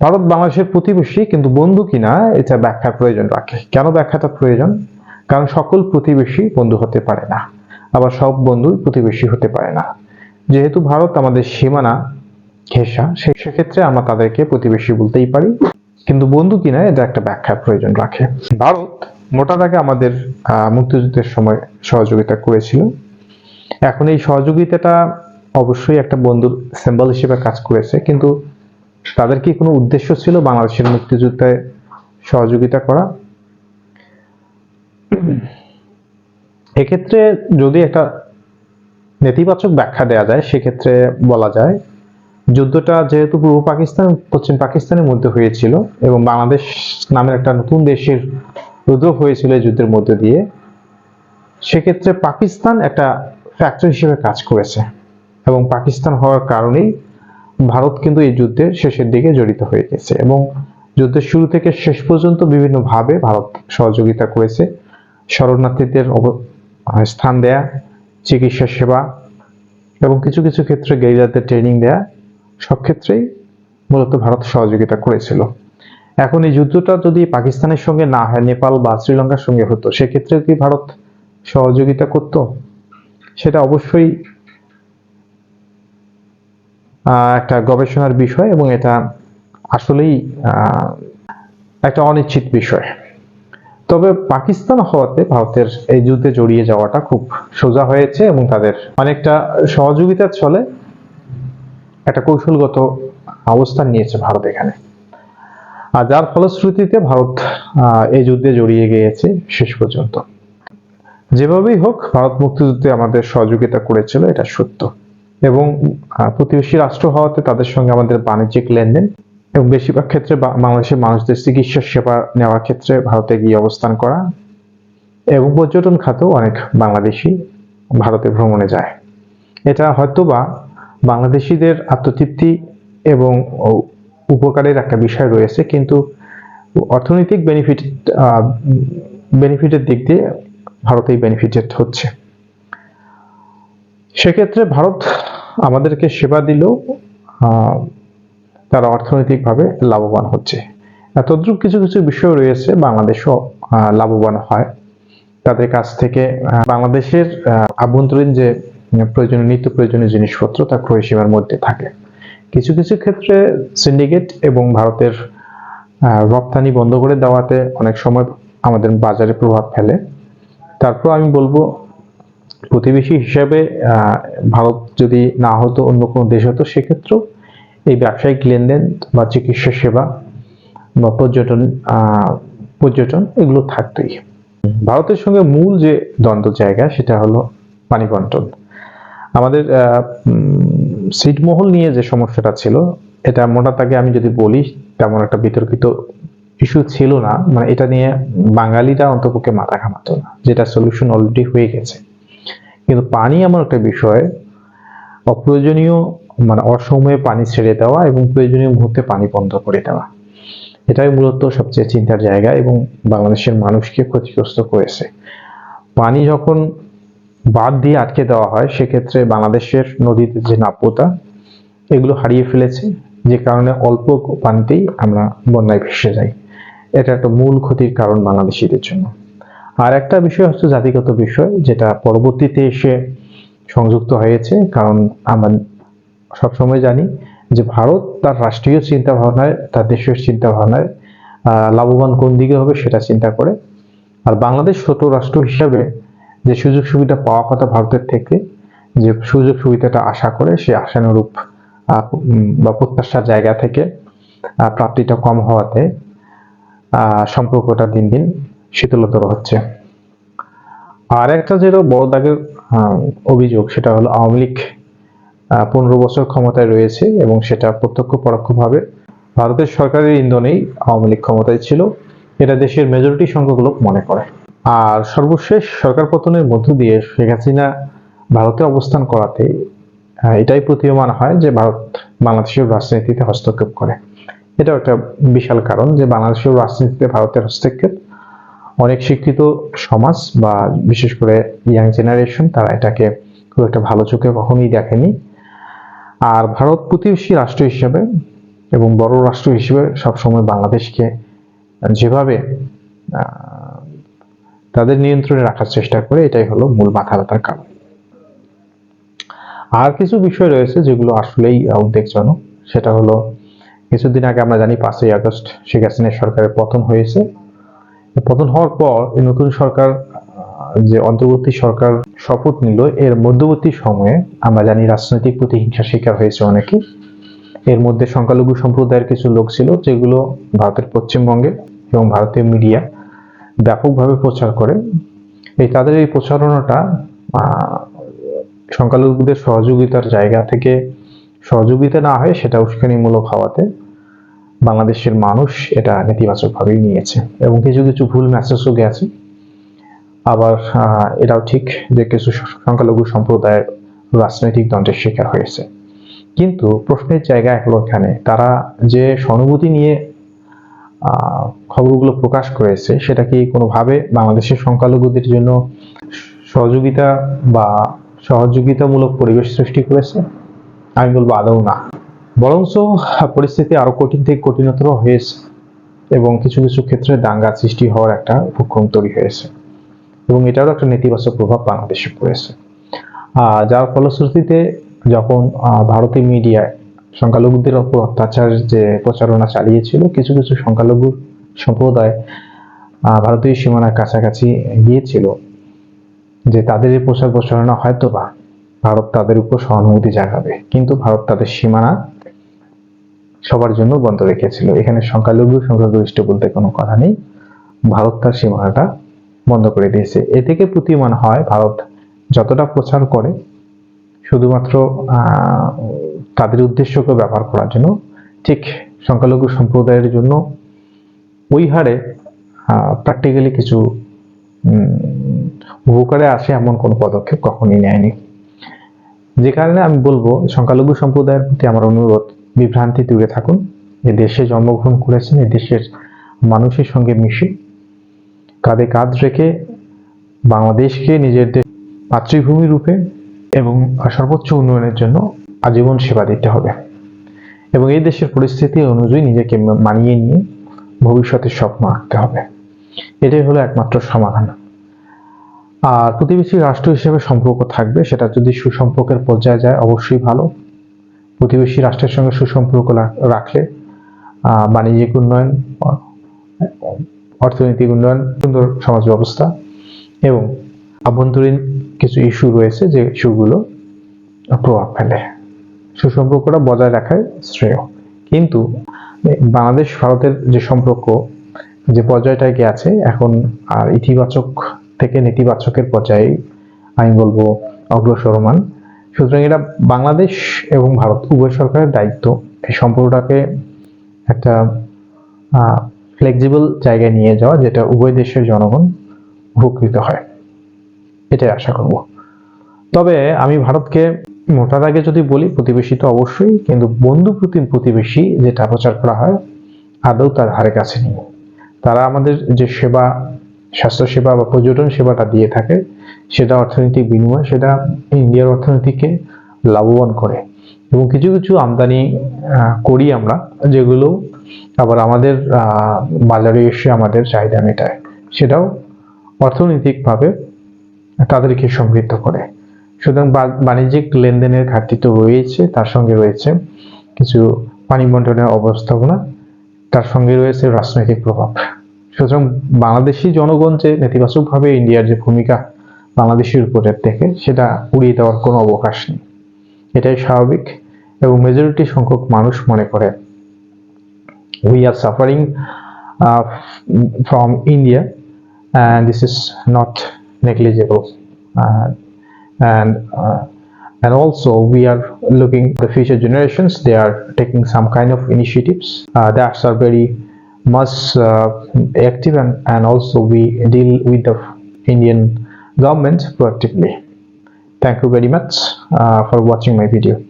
ভারত বাংলাদেশের প্রতিবেশী কিন্তু বন্ধু কিনা, এটা ব্যাখ্যার প্রয়োজন রাখে। কেন ব্যাখ্যাটা প্রয়োজন? কারণ সকল প্রতিবেশী বন্ধু হতে পারে না। আবার সব বন্ধুই প্রতিবেশী হতে পারে না। যেহেতু ভারত আমাদের সীমানা ঘেঁষা সেক্ষেত্রে আমরা তাদেরকে প্রতিবেশী বলতেই পারি। কিন্তু বন্ধু কিনা, এটা একটা ব্যাখ্যার প্রয়োজন রাখে। ভারত মোটা দাগে আমাদের মুক্তিযুদ্ধের সময় সহযোগিতা করেছিল। এখন এই সহযোগিতাটা অবশ্যই একটা বন্ধুর সিম্বল হিসেবে কাজ করেছে। কিন্তু তাদের কি কোনো উদ্দেশ্য ছিল বাংলাদেশের মুক্তিযুদ্ধে সহযোগিতা করা? এক্ষেত্রে যদি একটা নেতিবাচক ব্যাখ্যা দেওয়া যায়, সেক্ষেত্রে বলা যায়, যুদ্ধটা যেহেতু পূর্ব পাকিস্তান, পশ্চিম পাকিস্তানের মধ্যে হয়েছিল এবং বাংলাদেশ নামের একটা নতুন দেশের উদ্যোগ হয়েছিল এই যুদ্ধের মধ্যে দিয়ে, সেক্ষেত্রে পাকিস্তান একটা ফ্যাক্টর হিসেবে কাজ করেছে এবং পাকিস্তান হওয়ার কারণেই ভারত কিন্তু এই যুদ্ধের শেষের দিকে জড়িত হয়ে গেছে এবং যুদ্ধের শুরু থেকে শেষ পর্যন্ত বিভিন্নভাবে ভারত সহযোগিতা করেছে। শরণার্থীদের স্থান দেয়া, চিকিৎসা সেবা এবং কিছু কিছু ক্ষেত্রে গেরিলাদের ট্রেনিং দেয়া সব ক্ষেত্রেই মূলত ভারত সহযোগিতা করেছিল। এখন এই যুদ্ধটা যদি পাকিস্তানের সঙ্গে না হয়, নেপাল বা শ্রীলঙ্কার সঙ্গে হতো, সেক্ষেত্রে কি ভারত সহযোগিতা করত? সেটা অবশ্যই একটা গবেষণার বিষয় এবং এটা আসলেই একটা অনিশ্চিত বিষয়। তবে পাকিস্তান হওয়াতে ভারতের এই যুদ্ধে জড়িয়ে যাওয়াটা খুব সোজা হয়েছে এবং তাদের অনেকটা সহযোগিতার ছলে একটা কৌশলগত অবস্থান নিয়েছে ভারত এখানে। আর যার ফলশ্রুতিতে ভারত এই যুদ্ধে জড়িয়ে গিয়েছে শেষ পর্যন্ত। যেভাবেই হোক, ভারত মুক্তিযুদ্ধে আমাদের সহযোগিতা করেছিল, এটা সত্য। এবং প্রতিবেশী রাষ্ট্র হওয়াতে তাদের সঙ্গে আমাদের বাণিজ্যিক লেনদেন এবং বেশিরভাগ ক্ষেত্রে বাংলাদেশের মানুষদের চিকিৎসা সেবা নেওয়ার ক্ষেত্রে ভারতে গিয়ে অবস্থান করা এবং পর্যটন খাতেও অনেক বাংলাদেশি ভারতে ভ্রমণে যায়। এটা হয়তো বা বাংলাদেশিদের আত্মতৃপ্তি এবং উপকারের একটা বিষয় রয়েছে, কিন্তু অর্থনৈতিক বেনিফিট বেনিফিটের দিক দিয়ে ভারতেই বেনিফিটেড হচ্ছে। সেক্ষেত্রে ভারত আমাদেরকে সেবা দিলেও তারা অর্থনৈতিকভাবে লাভবান হচ্ছে। তদ্রুপ কিছু কিছু বিষয় রয়েছে, বাংলাদেশও লাভবান হয়। তাদের কাছ থেকে বাংলাদেশের আভ্যন্তরীণ যে প্রয়োজনীয়, নিত্য প্রয়োজনীয় জিনিসপত্র, তা ক্রয় সীমার মধ্যে থাকে। কিছু কিছু ক্ষেত্রে সিন্ডিকেট এবং ভারতের রপ্তানি বন্ধ করে দেওয়াতে অনেক সময় আমাদের বাজারে প্রভাব ফেলে। তারপর আমি বলব প্রতিবেশী হিসেবে ভারত যদি না হতো, অন্য কোনো দেশ হতো, সেক্ষেত্রেও এই ব্যবসায়িক লেনদেন বা চিকিৎসা সেবা বা পর্যটন পর্যটন এগুলো থাকতোই। ভারতের সঙ্গে মূল যে দ্বন্দ্ব জায়গা, সেটা হলো পানি বন্টন। আমাদের ছিটমহল নিয়ে যে সমস্যাটা ছিল, এটা মোটা তাকে আমি যদি বলি, তেমন একটা বিতর্কিত ইস্যু ছিল না। মানে এটা নিয়ে বাঙালিরা অন্তপক্ষে মাথা ঘামাতো না, যেটা সলিউশন অলরেডি হয়ে গেছে। কিন্তু পানি এমন একটা বিষয়, অপ্রয়োজনীয় মানে অসময়ে পানি ছেড়ে দেওয়া এবং প্রয়োজনীয় মুহূর্তে পানি বন্ধ করে দেওয়া। এটাই মূলত সবচেয়ে চিন্তার জায়গা এবং বাংলাদেশের মানুষকে ক্ষতিগ্রস্ত করেছে। পানি যখন বাদ দিয়ে আটকে দেওয়া হয়, সেক্ষেত্রে বাংলাদেশের নদীতে যে নাব্যতা, এগুলো হারিয়ে ফেলেছে। যে কারণে অল্প পানিতেই আমরা বন্যায় ভেসে যাই। এটা একটা মূল ক্ষতির কারণ বাংলাদেশিদের জন্য। আর একটা বিষয় হচ্ছে জাতিগত বিষয় যেটা পরবর্তীতে এসে সংযুক্ত হয়েছে কারণ আমরা সবসময় জানি যে ভারত তার রাষ্ট্রীয় চিন্তা ভাবনায় তার দেশের চিন্তা ভাবনায় আহ, লাভবান কোন দিকে হবে সেটা চিন্তা করে। আর বাংলাদেশ ছোট রাষ্ট্র হিসাবে যে সুযোগ সুবিধা পাওয়া কথা ভারতের থেকে যে সুযোগ সুবিধাটা আশা করে সে আশানুরূপ বা প্রত্যাশার জায়গা থেকে প্রাপ্তিটা কম হওয়াতে সম্পর্কটা দিন দিন শীতলতর হচ্ছে। আর একটা যেটা বড় দাগের অভিযোগ, সেটা হলো আওয়ামী লীগ পনেরো বছর ক্ষমতায় রয়েছে এবং সেটা প্রত্যক্ষ পরোক্ষভাবে ভারতের সরকারের ইন্ধনেই আওয়ামী লীগ ক্ষমতায় ছিল। এটা দেশের মেজরিটি সংখ্যক লোক মনে করে। আর সর্বশেষ সরকার পতনের মধ্য দিয়ে শেখ হাসিনা ভারতে অবস্থান করাতে এটাই প্রতীয়মান হয় যে ভারত বাংলাদেশের রাজনীতিতে হস্তক্ষেপ করে। এটাও একটা বিশাল কারণ যে বাংলাদেশের রাজনীতিতে ভারতের হস্তক্ষেপ অনেক শিক্ষিত সমাজ বা বিশেষ করে ইয়াং জেনারেশন তারা এটাকে খুব একটা ভালো চোখে কখনোই দেখেনি। আর ভারত প্রতিবেশী রাষ্ট্র হিসেবে এবং বড় রাষ্ট্র হিসেবে সবসময় বাংলাদেশকে যেভাবে তাদের নিয়ন্ত্রণে রাখার চেষ্টা করে, এটাই হলো মূল মাথা ব্যথার কারণ। আর কিছু বিষয় রয়েছে যেগুলো আসলেই উদ্বেগজনক। সেটা হলো, কিছুদিন আগে আমরা জানি পাঁচই আগস্ট শেখ হাসিনা সরকারের পতন হয়েছে। পতন হওয়ার পর এই নতুন সরকার যে অন্তর্বর্তী সরকার শপথ নিল, এর মধ্যবর্তী সময়ে আমরা জানি রাজনৈতিক প্রতিহিংসা শিকার হয়েছে অনেকে। এর মধ্যে সংখ্যালঘু সম্প্রদায়ের কিছু লোক ছিল, যেগুলো ভারতের পশ্চিমবঙ্গে এবং ভারতীয় মিডিয়া ব্যাপকভাবে প্রচার করে। এই তাদের এই প্রচারণাটা সংখ্যালঘুদের সহযোগিতার জায়গা থেকে সহযোগিতা না হয় সেটা উস্কানিমূলক হওয়াতে বাংলাদেশের মানুষ এটা নেতিবাচকভাবেই নিয়েছে। এবং কিছু কিছু ভুল মেসেজও গেছে। আবার এটাও ঠিক যে কিছু সংখ্যালঘু সম্প্রদায়ের রাজনৈতিক দ্বন্দ্বের শিকার হয়েছে। কিন্তু প্রশ্নের জায়গা হলো এখানে তারা যে সহানুভূতি নিয়ে খবরগুলো প্রকাশ করেছে, সেটা কি কোনোভাবে বাংলাদেশের সংখ্যালঘুদের জন্য সহযোগিতা বা সহযোগিতামূলক পরিবেশ সৃষ্টি করেছে? আমি বলব আদৌ না। বরঞ্চ পরিস্থিতি আরও কঠিন থেকে কঠিনতর হয়েছে এবং কিছু কিছু ক্ষেত্রে দাঙ্গা সৃষ্টি হওয়ার একটা উপক্রম তৈরি হয়েছে। এবং এটারও একটা নেতিবাচক প্রভাব বাংলাদেশে পড়েছে। যার ফলশ্রুতিতে যখন ভারতীয় মিডিয়ায় সংখ্যালঘুদের ওপর অত্যাচার যে প্রচারণা চালিয়েছিল, কিছু কিছু সংখ্যালঘু সম্প্রদায় ভারতীয় সীমানার কাছাকাছি গিয়েছিল যে তাদের এই প্রচার প্রচারণা হয়তো বা ভারত তাদের উপর সহানুভূতি জাগাবে। কিন্তু ভারত তাদের সীমানা সবার জন্য বন্ধ রেখেছিল। এখানে সংখ্যালঘু, সংখ্যাগরিষ্ঠ বলতে কোনো কথা নেই। ভারত তার সীমানাটা বন্ধ করে দিয়েছে। এ থেকে প্রতীয়মান হয় ভারত যতটা প্রচার করে, শুধুমাত্র তাদের উদ্দেশ্যকে ব্যবহার করার জন্য। ঠিক সংখ্যালঘু সম্প্রদায়ের জন্য ওই হারে প্র্যাকটিক্যালি কিছু উপকারে আসে এমন কোনো পদক্ষেপ কখনই নেয়নি। যে কারণে আমি বলব, সংখ্যালঘু সম্প্রদায়ের প্রতি আমার অনুরোধ বিভ্রান্তি দূরে থাকুন। এ দেশে জন্মগ্রহণ করেছেন, এ দেশের মানুষের সঙ্গে মিশে। কাঁধে কাঁধ রেখে বাংলাদেশকে নিজেদের মাতৃভূমি রূপে এবং সর্বোচ্চ উন্নয়নের জন্য আজীবন সেবা দিতে হবে এবং এই দেশের পরিস্থিতি অনুযায়ী নিজেকে মানিয়ে নিয়ে ভবিষ্যতের স্বপ্ন আঁকতে হবে। এটাই হলো একমাত্র সমাধান। আর প্রতিবেশী রাষ্ট্র হিসেবে সম্পর্ক থাকবে, সেটা যদি সুসম্পর্কের পর্যায়ে যায়, অবশ্যই ভালো। প্রতিবেশী রাষ্ট্রের সঙ্গে সুসম্পর্ক রাখলে বাণিজ্যিক উন্নয়ন, অর্থনৈতিক উন্নয়ন, সুন্দর সমাজ ব্যবস্থা এবং আভ্যন্তরীণ কিছু ইস্যু রয়েছে যে ইস্যুগুলো প্রভাব ফেলে। সুসম্পর্কটা বজায় রাখাই শ্রেয়। কিন্তু বাংলাদেশ, ভারতের যে সম্পর্ক, যে পর্যায়টা পর্যায়টায় আছে, এখন আর ইতিবাচক থেকে নেতিবাচকের পর্যায়ে আমি বলব অগ্রসরমান সুতরাং এটা বাংলাদেশ এবং ভারত উভয় সরকারের দায়িত্ব। এই সম্পর্কটাকে একটা ফ্লেক্সিবল জায়গায় নিয়ে যাওয়া যেটা উভয় দেশের জনগণ উপকৃত হয়। এটাই আশা করব। তবে আমি ভারতকে মোটার আগে যদি বলি, প্রতিবেশী তো অবশ্যই, কিন্তু বন্ধু প্রতি, প্রতিবেশী যেটা প্রচার করা হয়, আদৌ তার হারে কাছে নেই। তারা আমাদের যে সেবা স্বাস্থ্য সেবা বা পর্যটন সেবাটা দিয়ে থাকে, সেটা অর্থনৈতিক বিনিময়, সেটা ইন্ডিয়ার অর্থনীতিকে লাভবান করে। এবং কিছু কিছু আমদানি করি আমরা, যেগুলো আবার আমাদের বাজারে এসে আমাদের চাহিদা মেটায়। সেটাও অর্থনৈতিকভাবে তাদেরকে সমৃদ্ধ করে। সুতরাং বাণিজ্যিক লেনদেনের ঘাটতি তো রয়েছে, তার সঙ্গে রয়েছে কিছু পানি বন্টনের অবস্থাপনা, তার সঙ্গে রয়েছে রাজনৈতিক প্রভাব। সুতরাং বাংলাদেশি জনগণ যে নেতিবাচকভাবে ইন্ডিয়ার যে ভূমিকা বাংলাদেশের উপরে দেখে, সেটা উড়িয়ে দেওয়ার কোনো অবকাশ নেই। এটাই স্বাভাবিক এবং মেজরিটি সংখ্যক মানুষ মনে করে we are suffering from India and this is not negligible and and also we are looking the future generations they taking some kind of of initiatives that's are very much uh, active, and and also we deal with the Indian government proactively. Thank you very much uh, for watching my video.